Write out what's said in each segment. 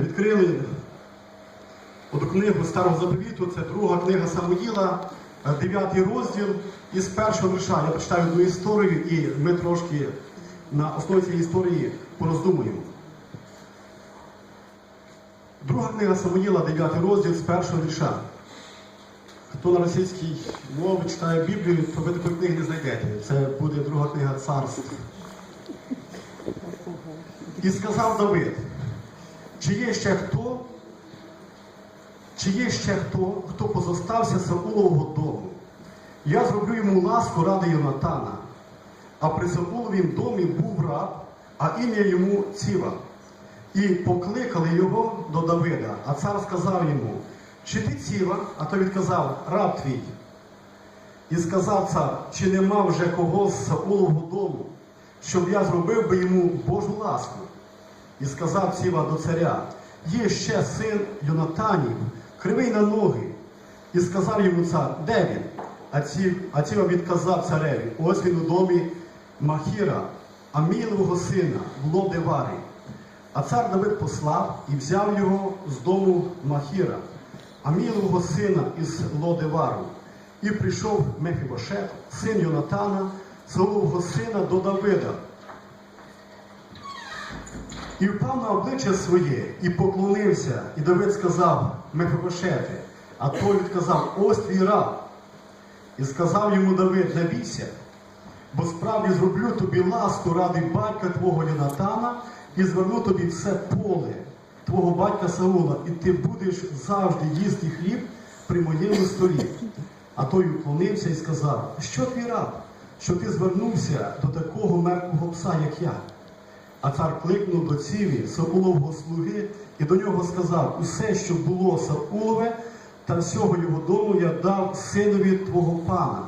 відкрили одну книгу Старого Заповіту, це друга книга Самуїла, е, дев'ятий розділ із першого вірша. Я прочитаю одну історію і ми трошки на основі цієї історії пороздумуємо. Друга книга Самуїла, 9 розділ з першого вірша. Хто на російській мові читає Біблію, то ви такої книги не знайдете. Це буде друга книга царств. І сказав Давид, чи є ще хто, чи є ще хто, хто позостався Саулового дому? Я зроблю йому ласку ради Йонатана, а при Сауловім домі був раб, а ім'я йому Ціва. І покликали його до Давида, а цар сказав йому, чи ти ціва? А той відказав, раб твій. І сказав цар, чи нема вже кого з Саулового дому, щоб я зробив би йому Божу ласку. І сказав ціва до царя, є ще син Йонатанів, кривий на ноги. І сказав йому цар, де він? А ці- а ціва відказав цареві, ось він у домі Махіра, Амілового сина, в Лодеварі. А цар Давид послав і взяв його з дому Махіра, Амілового сина із Лодевару. І прийшов Мефібошет, син Йонатана, Саулового сина до Давида. І впав на обличчя своє і поклонився. І Давид сказав Мефібошете, а той відказав, ось твій раб. І сказав йому Давид, не бійся, бо справді зроблю тобі ласку ради батька твого Йонатана і зверну тобі все поле твого батька Саула, і ти будеш завжди їсти хліб при моєму столі. А той уклонився і сказав, що твій раб, що ти звернувся до такого мертвого пса, як я. А цар кликнув до ціві Саулового слуги і до нього сказав: усе, що було Саулове, та всього його дому я дав синові твого пана.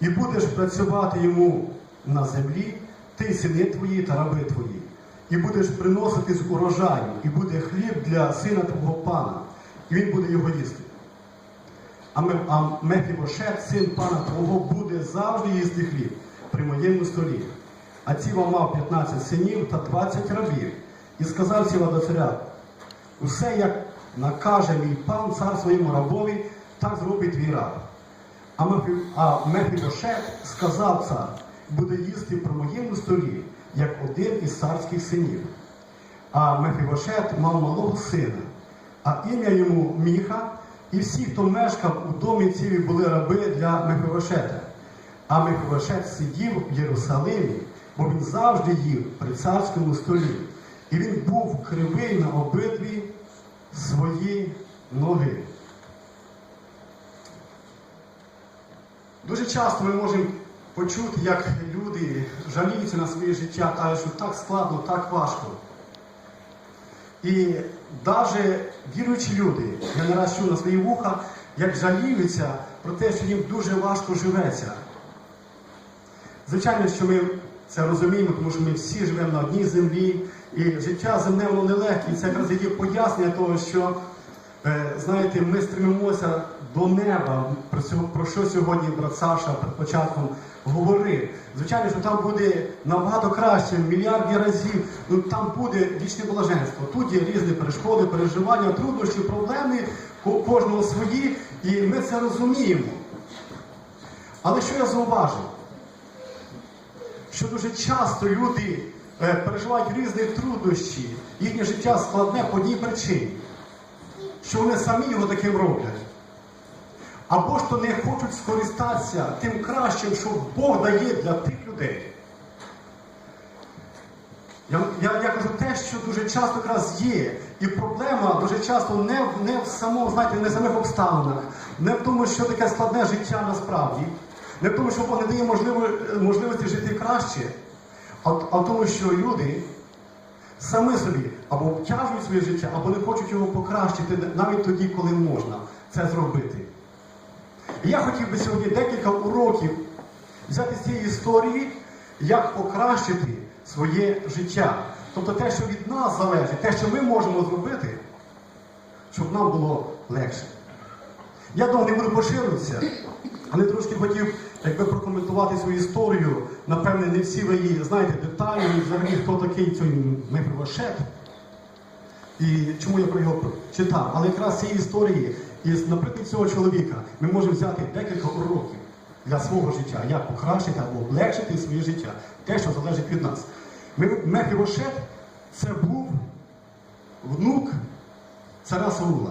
І будеш працювати йому на землі, ти сини твої та раби твої. І будеш приносити з урожаю, і буде хліб для сина твого пана, і він буде його їсти. А, Ме- а Мефібошет, син пана твого, буде завжди їсти хліб при моєму столі. А Ціва мав 15 синів та 20 рабів. І сказав Ціва до царя, усе як накаже мій пан цар своєму рабові, так зробить твій раб. А, Мефі, Мефібошет сказав цар, буде їсти при моєму столі, як один із царських синів. А Мефібошет мав малого сина, а ім'я йому Міха, і всі, хто мешкав у домі цілі, були раби для Мефібошета. А Мефібошет сидів в Єрусалимі, бо він завжди їв при царському столі. І він був кривий на обидві свої ноги. Дуже часто ми можемо почути, як люди жаліються на своє життя, кажуть, що так складно, так важко. І навіть віруючі люди, я не раз чув на свої вуха, як жаліються про те, що їм дуже важко живеться. Звичайно, що ми це розуміємо, тому що ми всі живемо на одній землі, і життя земне воно нелегке. І це якраз є пояснення того, що, е, знаєте, ми стремимося до неба, про, що сьогодні брат Саша перед початком говорив. Звичайно, що там буде набагато краще, мільярді разів, ну там буде вічне блаженство. Тут є різні перешкоди, переживання, труднощі, проблеми, ко- кожного свої, і ми це розуміємо. Але що я зауважив? Що дуже часто люди е, переживають різні труднощі, їхнє життя складне по одній причині, що вони самі його таким роблять. Або то не хочуть скористатися тим кращим, що Бог дає для тих людей. Я, я, я кажу те, що дуже часто якраз є. І проблема дуже часто не, не в самому, знаєте, не в самих обставинах, не в тому, що таке складне життя насправді, не в тому, що Бог не дає можливості жити краще, а, в- тому, що люди самі собі або обтяжують своє життя, або не хочуть його покращити навіть тоді, коли можна це зробити. І я хотів би сьогодні декілька уроків взяти з цієї історії, як покращити своє життя. Тобто те, що від нас залежить, те, що ми можемо зробити, щоб нам було легше. Я довго не буду поширюватися, але трошки хотів якби прокоментувати свою історію. Напевне, не всі ви її знаєте детально, взагалі хто такий цей Мефібошет. І чому я про його читав? Але якраз цієї історії, із, наприклад, цього чоловіка, ми можемо взяти декілька уроків для свого життя, як покращити або облегшити своє життя, те, що залежить від нас. Ми- це був внук царя Саула.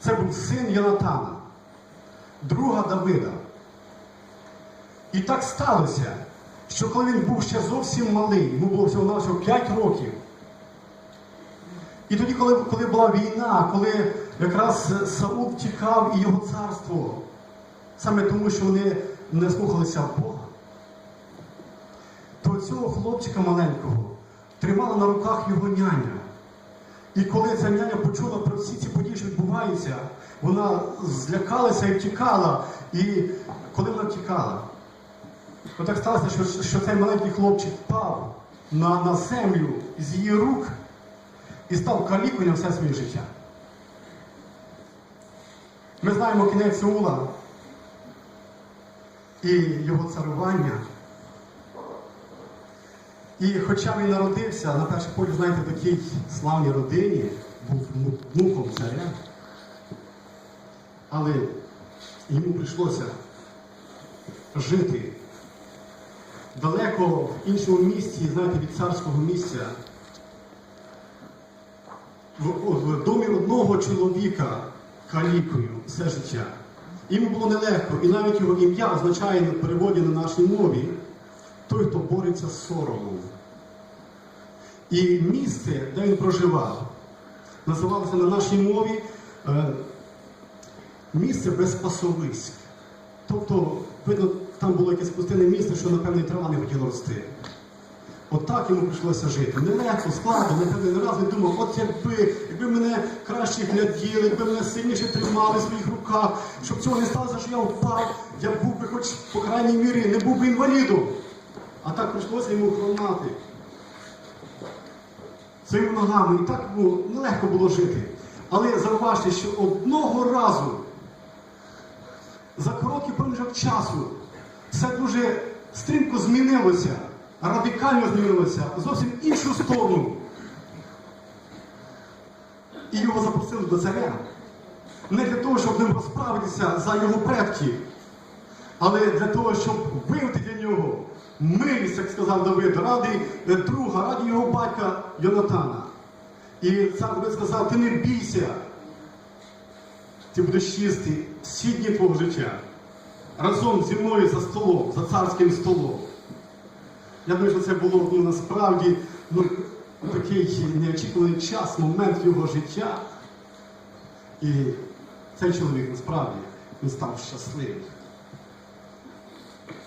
Це був син Йонатана, друга Давида. І так сталося, що коли він був ще зовсім малий, йому було всього навсього 5 років. І тоді, коли, коли була війна, коли якраз Саул втікав і його царство, саме тому, що вони не слухалися Бога, то цього хлопчика маленького тримала на руках його няня. І коли ця няня почула про всі ці події, що відбуваються, вона злякалася і втікала. І коли вона втікала, то так сталося, що, що цей маленький хлопчик впав на, на землю з її рук і став калікою все своє життя. Ми знаємо кінець Саула і його царування. І хоча він народився, на перший погляд, знаєте, в такій славній родині, був внуком царя, але йому прийшлося жити далеко в іншому місці, знаєте, від царського місця, в, в домі одного чоловіка калікою все життя. Йому було нелегко, і навіть його ім'я означає в переводі на нашій мові той, хто бореться з соромом. І місце, де він проживав, називалося на нашій мові е, місце без пасовиськ. Тобто, видно, там було якесь пустинне місце, що, напевно, і трава не хотіла рости. От так йому прийшлося жити. Нелегко, складно, напевно, не раз він думав, от якби, якби мене краще гляділи, якби мене сильніше тримали в своїх руках, щоб цього не сталося, що я впав, я був би хоч, по крайній мірі, не був би інвалідом. А так прийшлося йому хромати своїми ногами. І так ну, нелегко було жити. Але зауважте, що одного разу за короткий проміжок часу все дуже стрімко змінилося, радикально змінилося, зовсім іншу сторону. І його запросили до царя. Не для того, щоб ним розправитися за його предків, але для того, щоб виявити для нього милість, як сказав Давид, ради друга, ради його батька Йонатана. І цар Давид сказав, ти не бійся, ти будеш їсти всі дні твого життя разом зі мною за столом, за царським столом. Я думаю, що це було ну, насправді ну, такий неочікуваний час, момент його життя. І цей чоловік насправді він став щасливим.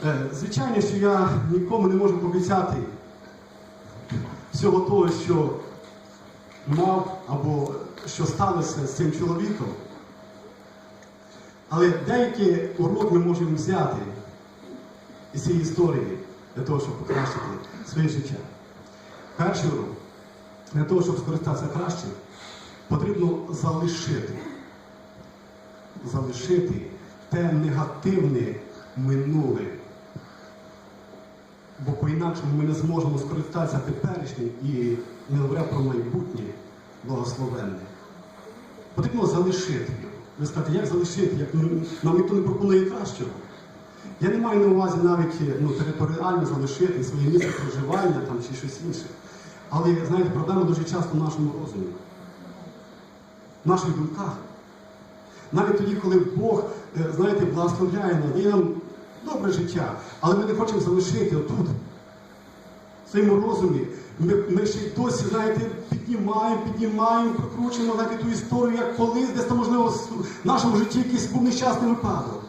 Е, Звичайно, що я нікому не можу пообіцяти всього того, що мав або що сталося з цим чоловіком. Але деякі урок ми можемо взяти із цієї історії для того, щоб покращити своє життя. Перший урок, для того, щоб скористатися краще, потрібно залишити. Залишити те негативне минуле. Бо по-інакшому ми не зможемо скористатися теперішнім і не говоря про майбутнє благословенне. Потрібно залишити. Ви скажете, як залишити, як ну, нам ніхто не пропонує кращого. Я не маю на увазі навіть ну, територіально залишити своє місце проживання там, чи щось інше. Але знаєте, проблема дуже часто в нашому розумі, в наших думках. Навіть тоді, коли Бог, е, знаєте, благословляє нас, дає нам добре життя, але ми не хочемо залишити отут, своєму розумі. Ми, ми ще й досі, знаєте, піднімаємо, піднімаємо, прокручуємо знаєте, ту історію, як колись, десь там, можливо, в нашому житті якийсь був нещасний випадок.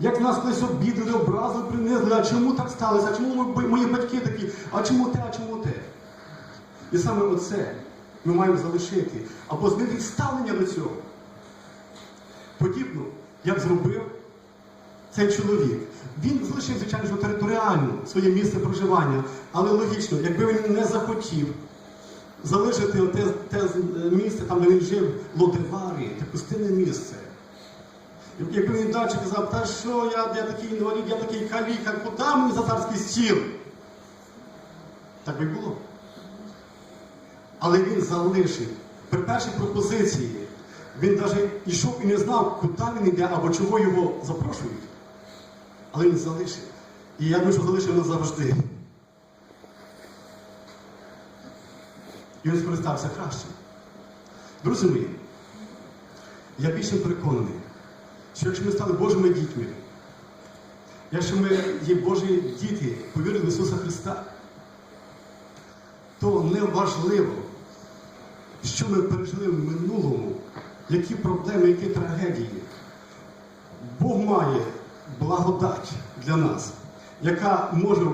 Як нас колись обідали, образили, принизили, а чому так сталося? А чому мої батьки такі? А чому те, а чому те? І саме оце ми маємо залишити або змінити ставлення до цього. Подібно, як зробив цей чоловік. Він залишив, звичайно, що територіально своє місце проживання, але логічно, якби він не захотів залишити те, те місце, там, де він жив, Лодеварі, те пустинне місце. Якби він далі казав, та що я, я такий інвалід, я такий каліка, куди мені за царський стіл? Так би було. Але він залишив. При першій пропозиції він навіть йшов і не знав, куди він йде або чого його запрошують. Але він залишив. І я думаю, що залишив назавжди. І він скористався краще. Друзі мої, я більше переконаний, що якщо ми стали Божими дітьми, якщо ми є Божі діти, повірили в Ісуса Христа, то неважливо, що ми пережили в минулому, які проблеми, які трагедії. Бог має благодать для нас, яка може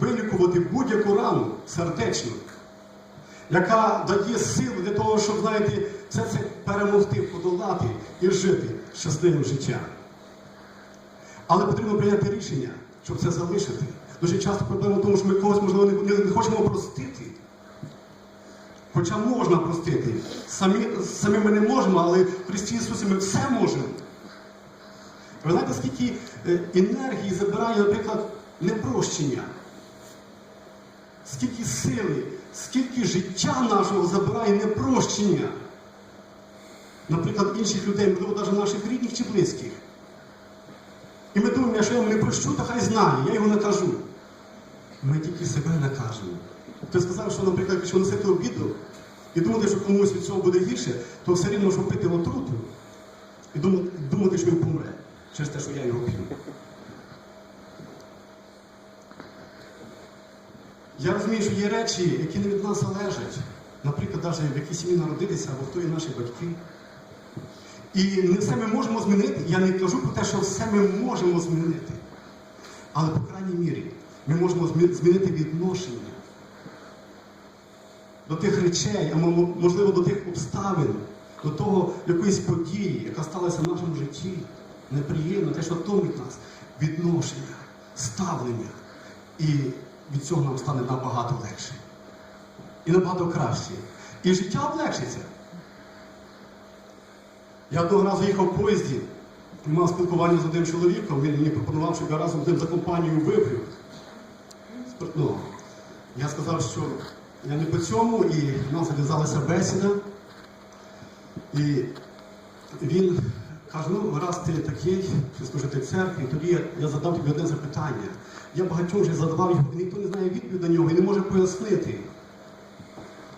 вилікувати будь-яку рану сердечну, яка дає силу для того, щоб, знаєте, все це перемогти, подолати і жити щасливим життям. Але потрібно прийняти рішення, щоб це залишити. Дуже часто проблема в тому, що ми когось, можливо, не- не хочемо простити. Хоча можна простити. Самі, самі ми не можемо, але в Христі Ісусі ми все можемо. Ви знаєте, скільки е, енергії забирає, наприклад, непрощення? Скільки сили, скільки життя нашого забирає непрощення? Наприклад, інших людей, можливо, навіть наших рідних чи близьких. І ми думаємо, якщо я йому не прощу, то хай знає, я його накажу. Ми тільки себе накажемо. Ти сказав, що, наприклад, якщо носити обіду і думати, що комусь від цього буде гірше, то все рівно, що пити отруту і думати, думати, що він помре через те, що я його п'ю. Я розумію, що є речі, які не від нас залежать. Наприклад, навіть в якій сім'ї народилися, або хто є наші батьки. І не все ми можемо змінити. Я не кажу про те, що все ми можемо змінити. Але, по крайній мірі, ми можемо змінити відношення до тих речей, а можливо до тих обставин, до того якоїсь події, яка сталася в нашому житті. Неприємно, те, що томить нас, відношення, ставлення. І від цього нам стане набагато легше. І набагато краще. І життя облегшиться. Я одного разу їхав в поїзді мав спілкування з одним чоловіком, він мені пропонував, щоб я разом з ним за компанію випив спиртного. Я сказав, що я не по цьому, і в нас зав'язалася бесіда. І він каже, ну раз ти такий, що служити в церкві, тоді я, я задав тобі одне запитання. Я багатьом вже задавав його, і ніхто не знає відповідь на нього і не може пояснити.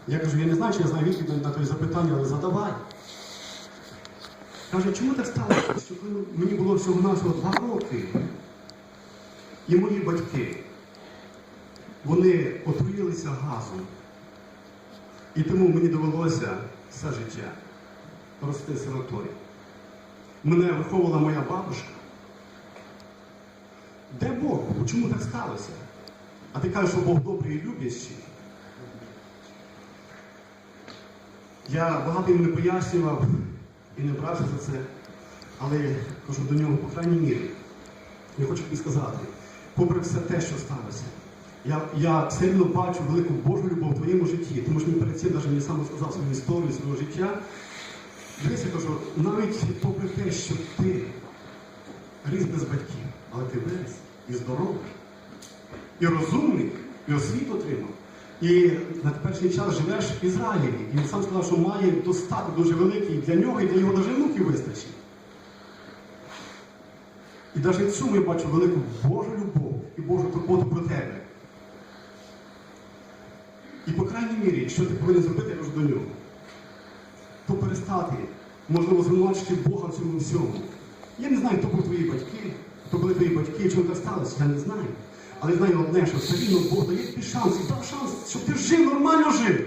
Я кажу, я не знаю, чи я знаю відповідь на твоє запитання, але задавай. Каже, чому так сталося? Що коли мені було всього-навсього два роки, і мої батьки, вони отруїлися газом. І тому мені довелося все життя рости сироторі. Мене виховувала моя бабушка. Де Бог? Чому так сталося? А ти кажеш, що Бог добрий і люблячий. Я багато йому не пояснював і не брався за це, але кажу до нього, по крайній мірі, я хочу тобі сказати, попри все те, що сталося, я, я все рівно бачу велику Божу любов в твоєму житті, тому що він перед цим навіть мені сам розказав свою історію, свого життя. Дивися, кажу, навіть попри те, що ти ріс без батьків, але ти виріс і здоровий, і розумний, і освіту отримав. І на теперішній час живеш в Ізраїлі. І він сам сказав, що має достаток дуже великий для нього і для його навіть внуків вистачить. І навіть цьому я бачу велику Божу любов і Божу турботу про тебе. І по крайній мірі, що ти повинен зробити, я до нього, перестати, можливо, звинувачити Бога в цьому всьому. Я не знаю, хто були твої батьки, хто були твої батьки, чому так сталося, я не знаю. Але знаю одне, що все рівно Бог дає тобі шанс, і дав шанс, щоб ти жив, нормально жив.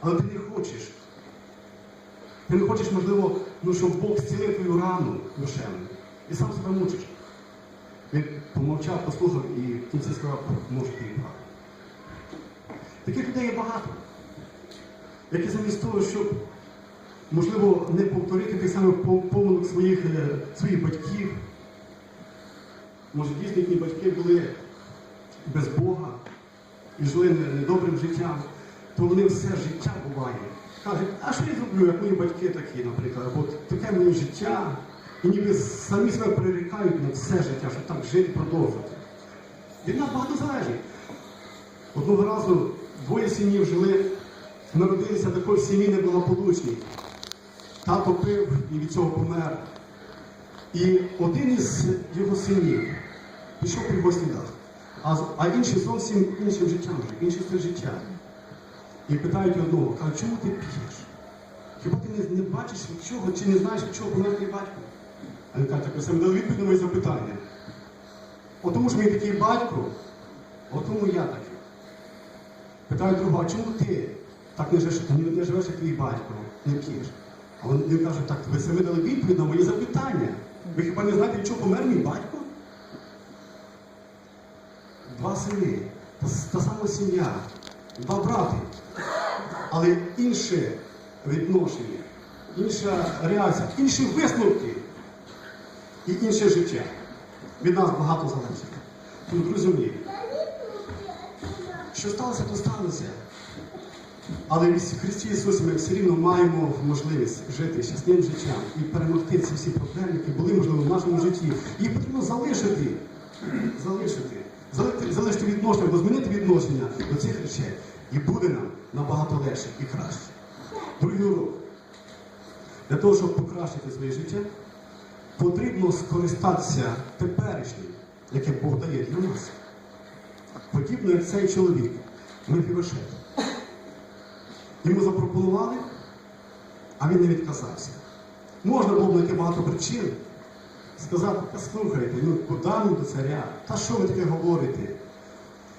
Але ти не хочеш. Ти не хочеш, можливо, ну, щоб Бог зцілив твою рану душевну. І сам себе мучиш. Він помовчав, послухав і в кінці сказав, може ти і прав. Таких людей є багато, які замість того, щоб, можливо, не повторити тих самих помилок своїх, е, своїх батьків, може дійсно їхні батьки були без Бога і жили недобрим життям, то вони все життя буває. Кажуть, а що я зроблю, як мої батьки такі, наприклад, або таке моє життя, і ніби самі себе прирікають на все життя, щоб так жити, продовжувати. Від нас багато залежить. Одного разу двоє сім'їв жили народилися такої сім'ї неблагополучній. Тато пив і від цього помер. І один із його синів пішов по його слідах, а, а інший зовсім іншим життям, інший стиль життя. І питають одного, кажуть, чому ти п'єш? Хіба ти не, не бачиш від чого, чи не знаєш, чого помер твій батько? А він каже, так самі дали відповідь на моє запитання. От тому що мій такий батько, от тому я такий. Питаю другого, а чому ти так не живеш, не живеш, як твій батько, не п'єш? А він, каже, так ви самі дали відповідь на моє запитання. Ви хіба не знаєте, чого помер мій батько? Два сини, та, та сама сім'я, два брати. Але інше відношення, інша реакція, інші висновки і інше життя. Від нас багато залежить. Тому, друзі мої, що сталося, то сталося. Але в Христі Ісусі ми все рівно маємо можливість жити щасливим життям і перемогти ці всі проблеми, які були, можливо, в нашому житті. Їх потрібно залишити. Залишити. Залишити, залишити відношення, або змінити відношення до цих речей. І буде нам набагато легше і краще. Другий урок. Для того, щоб покращити своє життя, потрібно скористатися теперішнім, яке Бог дає для нас. Подібно як цей чоловік, Мефібошет. Йому запропонували, а він не відказався. Можна було знайти багато причин, сказати, слухайте, ну куди нам до царя? Та що ви таке говорите?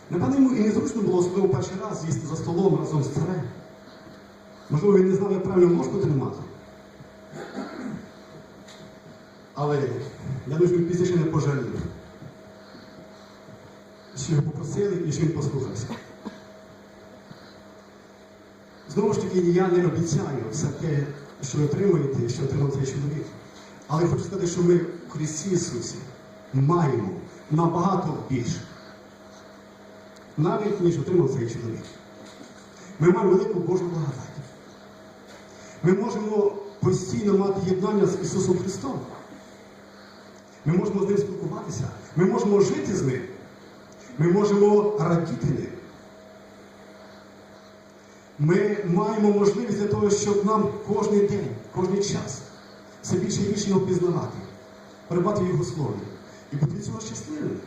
Напевно, йому і незручно було особливо перший раз їсти за столом разом з царем. Можливо, він не знав, як правильно ложку тримати. Але я думаю, що він пізніше не пожалів. Що його попросили і що він послухався. Знову ж таки, я не обіцяю все те, що ви отримуєте, що отримав цей чоловік. Але хочу сказати, що ми в Христі Ісусі маємо набагато більше, навіть ніж отримав цей чоловік. Ми маємо велику Божу благодать. Ми можемо постійно мати єднання з Ісусом Христом. Ми можемо з ним спілкуватися, ми можемо жити з ним, ми можемо радіти ним. Ми маємо можливість для того, щоб нам кожен день, кожен час все більше і більше його пізнавати, перебувати його слові і бути від цього щасливим.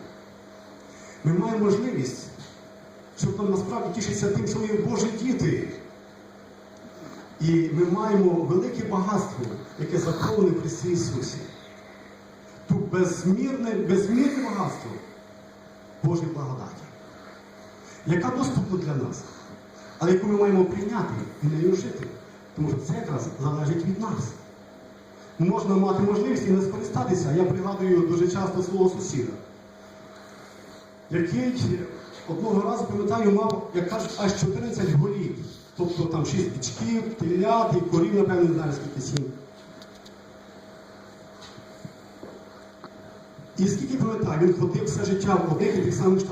Ми маємо можливість, щоб нам насправді тішитися тим, що ми Божі діти. І ми маємо велике багатство, яке заховане в Христі Ісусі. Ту безмірне, безмірне багатство Божої благодаті, яка доступна для нас, але яку ми маємо прийняти і нею жити. Тому що це якраз залежить від нас. Можна мати можливість і не скористатися. Я пригадую дуже часто свого сусіда, який одного разу, пам'ятаю, мав, як кажуть, аж 14 голів. Тобто там 6 бічків, телят і корів, напевно, не знаю, скільки сім. І скільки пам'ятаю, він ходив все життя в одних і тих самих штатах.